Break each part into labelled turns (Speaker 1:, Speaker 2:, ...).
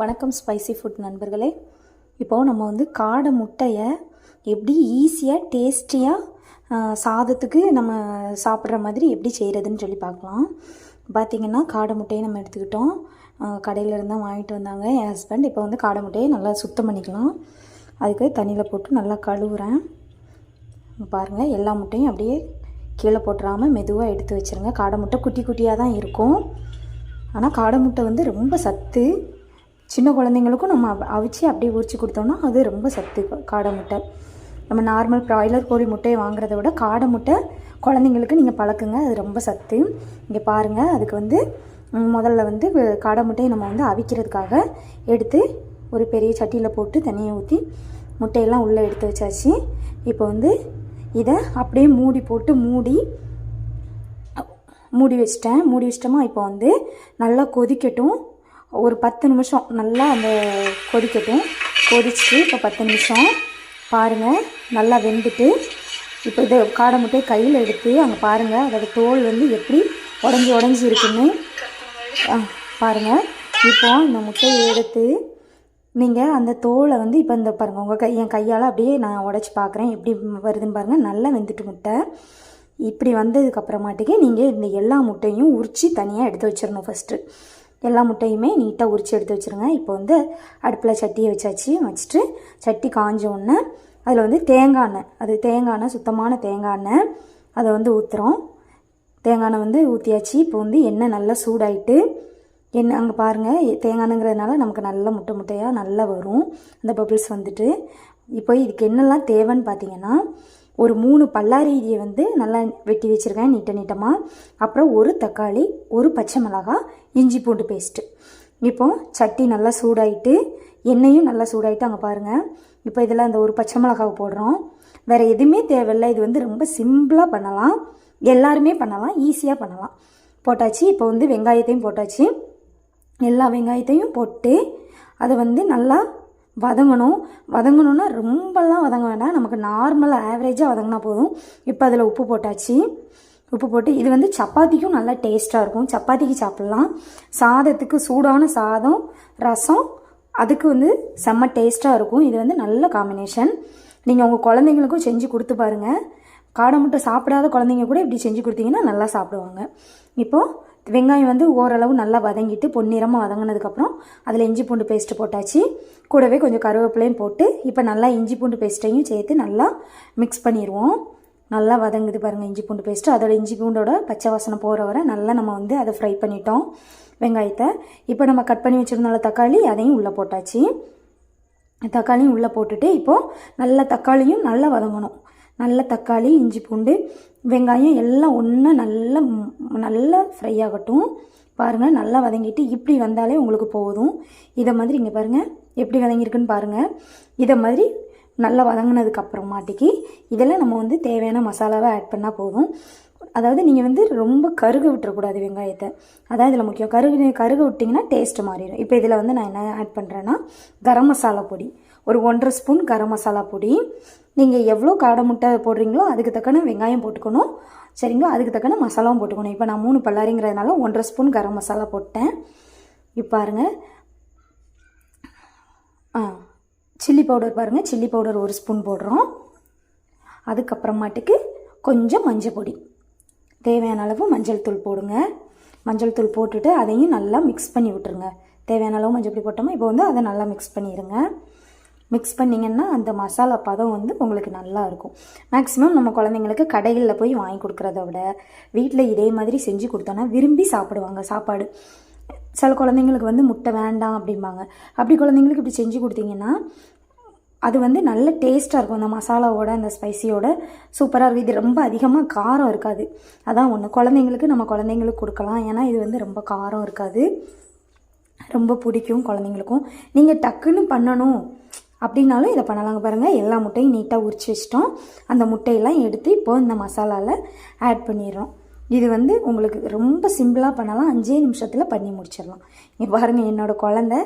Speaker 1: வணக்கம் spicy food நண்பர்களே. இப்போது நம்ம வந்து காடை முட்டையை எப்படி ஈஸியாக டேஸ்டியாக சாதத்துக்கு நம்ம சாப்பிட்ற மாதிரி எப்படி செய்கிறதுன்னு சொல்லி பார்க்கலாம். பார்த்திங்கன்னா காடை முட்டையை நம்ம எடுத்துக்கிட்டோம். கடையிலேருந்து தான் வாங்கிட்டு வந்தாங்க. என் ஹஸ்பண்ட் இப்போ வந்து காடை முட்டையை நல்லா சுத்தம் பண்ணிக்கலாம். அதுக்கு தண்ணியில் போட்டு நல்லா கழுவுறேன். பாருங்கள் எல்லா முட்டையும் அப்படியே கீழே போட்டுறாமல் மெதுவாக எடுத்து வச்சுருங்க. காடை முட்டை குட்டி குட்டியாக தான் இருக்கும். ஆனால் காடை முட்டை வந்து ரொம்ப சத்து. சின்ன குழந்தைங்களுக்கும் நம்ம அவிச்சு அப்படியே உரிச்சு கொடுத்தோம்னா அது ரொம்ப சத்து காடை முட்டை. நம்ம நார்மல் ப்ராய்லர் கோழி முட்டையை வாங்குறத விட காடை முட்டை குழந்தைங்களுக்கு நீங்கள் பழக்குங்க அது ரொம்ப சத்து. இங்கே பாருங்கள் அதுக்கு வந்து முதல்ல வந்து காடை முட்டையை நம்ம வந்து அவிக்கிறதுக்காக எடுத்து ஒரு பெரிய சட்டியில் போட்டு தண்ணியை ஊற்றி முட்டையெல்லாம் உள்ளே எடுத்து வச்சாச்சு. இப்போ வந்து இதை அப்படியே மூடி போட்டு மூடி மூடி வச்சிட்டேன். மூடி வச்சிட்டோமா இப்போ வந்து நல்லா கொதிக்கட்டும். ஒரு பத்து நிமிஷம் நல்லா அந்த கொதிக்கட்டும். கொதிச்சுட்டு இப்போ பத்து நிமிஷம் பாருங்கள் நல்லா வெந்துட்டு இப்போ இது காடை முட்டையை கையில் எடுத்து அங்கே பாருங்கள் அதோட தோல் வந்து எப்படி உடஞ்சி உடஞ்சி இருக்குன்னு. பாருங்கள் இப்போ இந்த முட்டையை எடுத்து நீங்கள் அந்த தோலை வந்து இப்போ இந்த பாருங்கள் உங்கள் கை என் கையால் அப்படியே நான் உடச்சி பார்க்குறேன் எப்படி வருதுன்னு பாருங்கள் நல்லா வெந்துட்டு முட்டை. இப்படி வந்ததுக்கப்புறமாட்டுக்கு நீங்கள் இந்த எல்லா முட்டையும் உரித்து தனியாக எடுத்து வச்சிடணும் ஃபஸ்ட்டு எல்லா முட்டையுமே நீட்டாக உரித்து எடுத்து வச்சுருங்க. இப்போ வந்து அடுப்பில் சட்டியை வச்சாச்சு. வச்சுட்டு சட்டி காஞ்ச உடனே அதில் வந்து தேங்காய் எண்ணெய். அது தேங்காய் எண்ணெய் சுத்தமான தேங்காய் எண்ணெய். அதை வந்து ஊற்றுறோம் தேங்காய் எண்ணெய் வந்து ஊற்றியாச்சு இப்போ வந்து எண்ணெய் நல்லா சூடாயிட்டு எண்ணெய் அங்கே பாருங்கள் தேங்காய் எண்ணெய்ங்கிறதுனால நமக்கு நல்ல முட்டை முட்டையாக நல்லா வரும். அந்த பபிள்ஸ் வந்துட்டு இப்போ இதுக்கு என்னெல்லாம் தேவைன்னு பார்த்தீங்கன்னா ஒரு மூணு பல்லாரியை வந்து நல்லா வெட்டி வச்சுருக்கேன் நீட்ட நீட்டமாக அப்புறம் ஒரு தக்காளி ஒரு பச்சை மிளகாய் இஞ்சி பூண்டு பேஸ்ட்டு இப்போ சட்டி நல்லா சூடாயிட்டு எண்ணெயும் நல்லா சூடாயிட்டு அங்கே பாருங்கள் இப்போ இதில் அந்த ஒரு பச்சை மிளகாவை போடுறோம். வேறு எதுவுமே தேவையில்லை. இது வந்து ரொம்ப சிம்பிளாக பண்ணலாம். எல்லாருமே பண்ணலாம். ஈஸியாக பண்ணலாம். போட்டாச்சு. இப்போ வந்து வெங்காயத்தையும் போட்டாச்சு. எல்லா வெங்காயத்தையும் போட்டு அதை வந்து நல்லா வதங்கணும். வதங்கணுன்னா ரொம்பலாம் வதங்க வேண்டாம் நமக்கு நார்மலாக ஆவரேஜாக வதங்கினா போதும். இப்போ அதில் உப்பு போட்டாச்சு. உப்பு போட்டு இது வந்து சப்பாத்திக்கும் நல்லா டேஸ்ட்டாக இருக்கும். சப்பாத்திக்கு சாப்பிட்லாம். சாதத்துக்கு சூடான சாதம் ரசம் அதுக்கு வந்து செம்ம டேஸ்ட்டாக இருக்கும். இது வந்து நல்ல காம்பினேஷன் நீங்கள் உங்கள் குழந்தைங்களுக்கும் செஞ்சு கொடுத்து பாருங்கள் காடை முட்டை சாப்பிடாத குழந்தைங்க கூட இப்படி செஞ்சு கொடுத்தீங்கன்னா நல்லா சாப்பிடுவாங்க. இப்போது வெங்காயம் வந்து ஓரளவு நல்லா வதங்கிட்டு பொன்னிறமாக வதங்கினதுக்கப்புறம் அதில் இஞ்சி பூண்டு பேஸ்ட்டு போட்டாச்சு. கூடவே கொஞ்சம் கருவேப்பிலையும் போட்டு இப்போ நல்லா இஞ்சி பூண்டு பேஸ்ட்டையும் சேர்த்து நல்லா மிக்ஸ் பண்ணிடுவோம் நல்லா வதங்குது பாருங்கள் இஞ்சி பூண்டு பேஸ்ட்டு அதோட இஞ்சி பூண்டோட பச்சை வாசனை போகிற வரை நல்லா நம்ம வந்து அதை ஃப்ரை பண்ணிட்டோம். வெங்காயத்தை. இப்போ நம்ம கட் பண்ணி வச்சுருந்தோம்ல தக்காளி அதையும் உள்ளே போட்டாச்சு. தக்காளியும் உள்ளே போட்டுட்டு இப்போது நல்ல தக்காளியும் நல்லா வதங்கணும். நல்ல தக்காளி இஞ்சி பூண்டு வெங்காயம் எல்லாம் ஒன்றா நல்லா நல்லா ஃப்ரை ஆகட்டும். பாருங்கள் நல்லா வதங்கிட்டு இப்படி வந்தாலே உங்களுக்கு போதும். இதை மாதிரி இங்கே பாருங்கள் எப்படி வதங்கியிருக்குன்னு பாருங்கள் இதை மாதிரி நல்லா வதங்கினதுக்கு அப்புறமாட்டிக்கு இதில் நம்ம வந்து தேவையான மசாலாவை ஆட் பண்ணால் போதும். அதாவது நீங்கள் வந்து ரொம்ப கருக விட்டுறக்கூடாது வெங்காயத்தை. அதான் இதில் முக்கியம். கருகு கருக விட்டிங்கன்னா டேஸ்ட் மாறிடும். இப்போ இதில் வந்து நான் என்ன ஆட் பண்ணுறேன்னா கரம் மசாலா பொடி. ஒரு ஒன்றரை ஸ்பூன் கரம் மசாலா பொடி. நீங்கள் எவ்வளோ காடை முட்டை போடுறீங்களோ அதுக்கு தக்கன வெங்காயம் போட்டுக்கணும். சரிங்களா? அதுக்கு தக்கன மசாலாவும் போட்டுக்கணும். இப்போ நான் மூணு பல்லாரிங்கிறதுனால ஒன்றரை ஸ்பூன் கரம் மசாலா போட்டேன். இப்போ பாருங்கள் சில்லி பவுடர் பாருங்கள் சில்லி பவுடர் ஒரு ஸ்பூன் போடுறோம். அதுக்கப்புறமாட்டுக்கு கொஞ்சம் மஞ்சள் பொடி. தேவையான அளவு மஞ்சள் தூள் போடுங்க. மஞ்சள் தூள் போட்டுட்டு அதையும் நல்லா மிக்ஸ் பண்ணி விட்டுருங்க. தேவையான அளவு மஞ்சள் பொடி போட்டோமா இப்போ வந்து அதை நல்லா மிக்ஸ் பண்ணிடுங்க மிக்ஸ் பண்ணிங்கன்னா அந்த மசாலா பதம் வந்து உங்களுக்கு நல்லா இருக்கும். மேக்ஸிமம் நம்ம குழந்தைங்களுக்கு கடைகளில் போய் வாங்கி கொடுக்குறத விட வீட்டில் இதே மாதிரி செஞ்சு கொடுத்தோன்னா விரும்பி சாப்பிடுவாங்க. சாப்பாடு. சில குழந்தைங்களுக்கு வந்து முட்டை வேண்டாம் அப்படிம்பாங்க. அப்படி குழந்தைங்களுக்கு இப்படி செஞ்சு கொடுத்தீங்கன்னா அது வந்து நல்ல டேஸ்ட்டாக இருக்கும். அந்த மசாலாவோட அந்த ஸ்பைசியோட சூப்பராக இருக்கும். இது ரொம்ப அதிகமாக காரம் இருக்காது. அதான் ஒன்று குழந்தைங்களுக்கு நம்ம குழந்தைங்களுக்கு கொடுக்கலாம். ஏன்னா இது வந்து ரொம்ப காரம் இருக்காது. ரொம்ப பிடிக்கும் குழந்தைங்களுக்கும். நீங்கள் டக்குன்னு பண்ணணும் அப்படின்னாலும் இதை பண்ணலாங்க பாருங்கள் எல்லா முட்டையும் நீட்டாக உரிச்சு வச்சிட்டோம். அந்த முட்டையெல்லாம் எடுத்து இப்போது இந்த மசாலாவில் ஆட் பண்ணிடுறோம். இது வந்து உங்களுக்கு ரொம்ப சிம்பிளாக பண்ணலாம். அஞ்சே நிமிஷத்தில் பண்ணி முடிச்சிடலாம். இங்கே பாருங்கள் என்னோடய குழந்த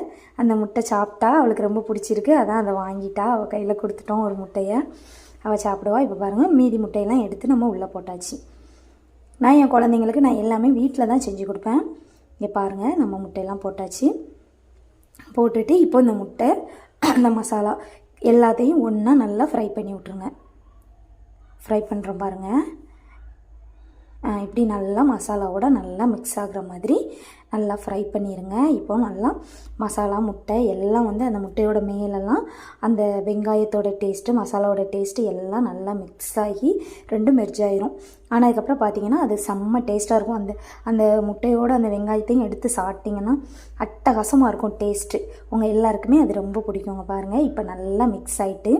Speaker 1: அந்த முட்டை சாப்பிட்டா அவளுக்கு ரொம்ப பிடிச்சிருக்கு. அதான் அதை வாங்கிட்டா. அவள் கையில் கொடுத்துட்டோம் ஒரு முட்டையை. அவள் சாப்பிடுவா. இப்போ பாருங்கள் மீதி முட்டையெல்லாம் எடுத்து நம்ம உள்ளே போட்டாச்சு. நான் என் குழந்தைங்களுக்கு நான் எல்லாமே வீட்டில் தான் செஞ்சு கொடுப்பேன். இங்கே பாருங்கள் நம்ம முட்டையெல்லாம் போட்டாச்சு. போட்டுட்டு இப்போ இந்த முட்டை அந்த மசாலா எல்லாத்தையும் ஒன்றா நல்லா ஃப்ரை பண்ணி விட்ருங்க ஃப்ரை பண்ணுறோம் பாருங்கள் இப்படி நல்லா மசாலாவோட நல்லா மிக்ஸ் ஆகுற மாதிரி நல்லா ஃப்ரை பண்ணிடுங்க இப்போ நல்லா மசாலா முட்டை எல்லாம் வந்து அந்த முட்டையோட மேலெல்லாம் அந்த வெங்காயத்தோட டேஸ்ட்டு மசாலாவோட டேஸ்ட்டு எல்லாம் நல்லா மிக்ஸ் ஆகி ரெண்டும் மெர்ஜ் ஆயிரும். ஆனால் அதுக்கப்புறம் பார்த்தீங்கன்னா அது செம்ம டேஸ்ட்டாக இருக்கும். அந்த அந்த முட்டையோட அந்த வெங்காயத்தையும் எடுத்து சாப்பிட்டிங்கன்னா அட்டகாசமாக இருக்கும் டேஸ்ட்டு உங்கள் எல்லாருக்குமே அது ரொம்ப பிடிக்குங்க பாருங்கள் இப்போ நல்லா மிக்ஸ் ஆகிட்டு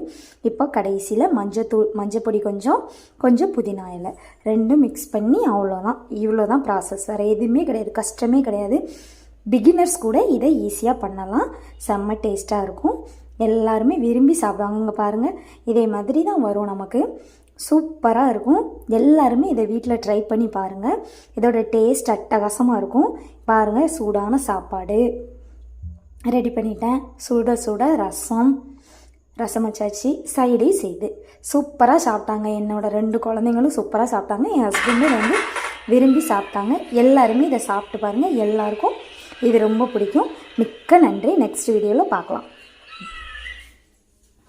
Speaker 1: இப்போ கடைசியில் மஞ்சத்தூள் மஞ்சப்பொடி கொஞ்சம் கொஞ்சம் புதினா இலை. ரெண்டும் மிக்ஸ் பண்ணி அவ்வளோதான் இவ்வளோ தான் ப்ராசஸ் வேறு எதுவுமே கிடையாது. கஷ்டமே கிடையாது. பிகினர்ஸ் கூட இதை ஈஸியாக பண்ணலாம். செம்ம டேஸ்ட்டாக இருக்கும். எல்லாருமே விரும்பி சாப்பிடுவாங்க பாருங்கள் இதே மாதிரி தான் வரும் நமக்கு. சூப்பராக இருக்கும். எல்லாருமே இதை வீட்டில் ட்ரை பண்ணி பாருங்கள் இதோட டேஸ்ட் அட்டகாசமாக இருக்கும். பாருங்கள் சூடான சாப்பாடு. ரெடி பண்ணிட்டேன். சுட சுட ரசம். ரசம் வச்சாச்சு சைடே செய்து சூப்பராக சாப்பிட்டாங்க. என்னோடய ரெண்டு குழந்தைங்களும் சூப்பராக சாப்பிட்டாங்க. என் ஹஸ்பண்டும் வந்து விரும்பி சாப்பிட்டாங்க. எல்லாருமே இதை சாப்பிட்டு பாருங்கள் எல்லாருக்கும் இது ரொம்ப பிடிக்கும். மிக்க நன்றி. நெக்ஸ்ட் வீடியோவில் பார்க்கலாம்.